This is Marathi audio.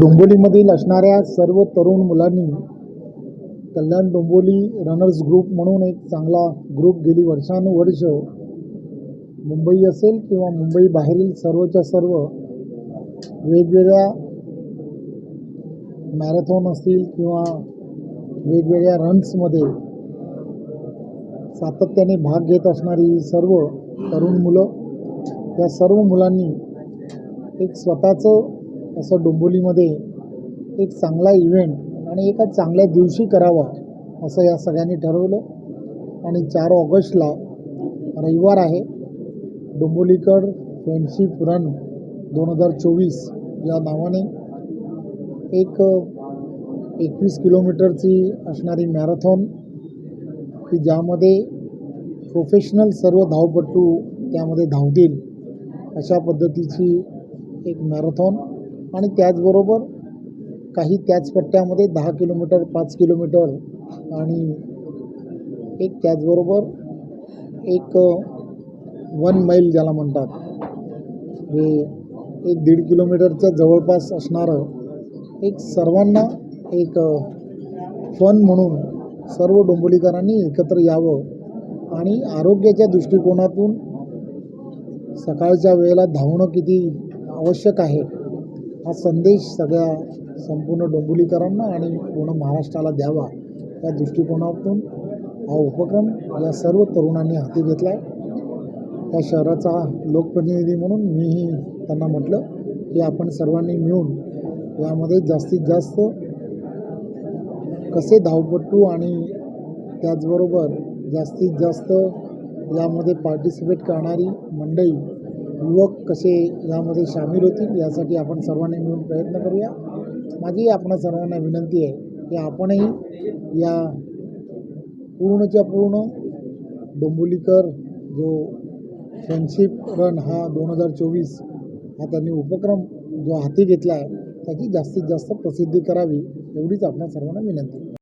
डोंबोलीमधील असणाऱ्या सर्व तरुण मुलांनी कल्याण डोंबोली रनर्स ग्रुप म्हणून एक चांगला ग्रुप गेली वर्षानुवर्ष. मुंबई असेल किंवा मुंबई बाहेरील सर्वच्या सर्व वेगवेगळ्या मॅरेथॉन असतील किंवा वेगवेगळ्या रन्समध्ये सातत्याने भाग घेत असणारी सर्व तरुण मुलं या सर्व मुलांनी एक स्वतःचं असं डोंबोलीमध्ये एक चांगला इव्हेंट आणि एका चांगल्या दिवशी करावा असं या सगळ्यांनी ठरवलं. आणि चार ऑगस्टला रविवार आहे. डोंबोलीकर फ्रेंडशिप रन दोन हजार चोवीस या नावाने एक एकवीस किलोमीटरची असणारी मॅरेथॉन की ज्यामध्ये प्रोफेशनल सर्व धावपटू त्यामध्ये धावतील अशा पद्धतीची एक मॅरेथॉन आणि त्याचबरोबर काही त्याच पट्ट्यामध्ये दहा किलोमीटर पाच किलोमीटर आणि एक त्याचबरोबर एक वन मैल ज्याला म्हणतात. हे एक दीड किलोमीटरच्या जवळपास असणारं एक सर्वांना एक फन म्हणून सर्व डोंबोलीकरांनी एकत्र यावं आणि आरोग्याच्या दृष्टिकोनातून सकाळच्या वेळेला धावणं किती आवश्यक आहे हा संदेश सगळ्या संपूर्ण डोंबिवलीकरांना आणि पूर्ण महाराष्ट्राला द्यावा या दृष्टिकोनातून हा उपक्रम या सर्व तरुणांनी हाती घेतला आहे या शहराचा लोकप्रतिनिधी म्हणून मीही त्यांना म्हटलं की आपण सर्वांनी मिळून यामध्ये जास्तीत जास्त कसे धावपटू आणि त्याचबरोबर जास्तीत जास्त यामध्ये पार्टिसिपेट करणारी मंडळी युवक कसे यामध्ये सामील होतील यासाठी आपण सर्वांनी मिळून प्रयत्न करूया. माझी आपणा सर्वांना विनंती आहे की आपणही या पूर्णच्या पूर्ण डोंबोलीकर जो फ्रेंडशिप रन हा दोन हजार चोवीस हा त्यांनी उपक्रम जो हाती घेतला आहे त्याची जास्तीत जास्त प्रसिद्धी करावी एवढीच आपल्या सर्वांना विनंती.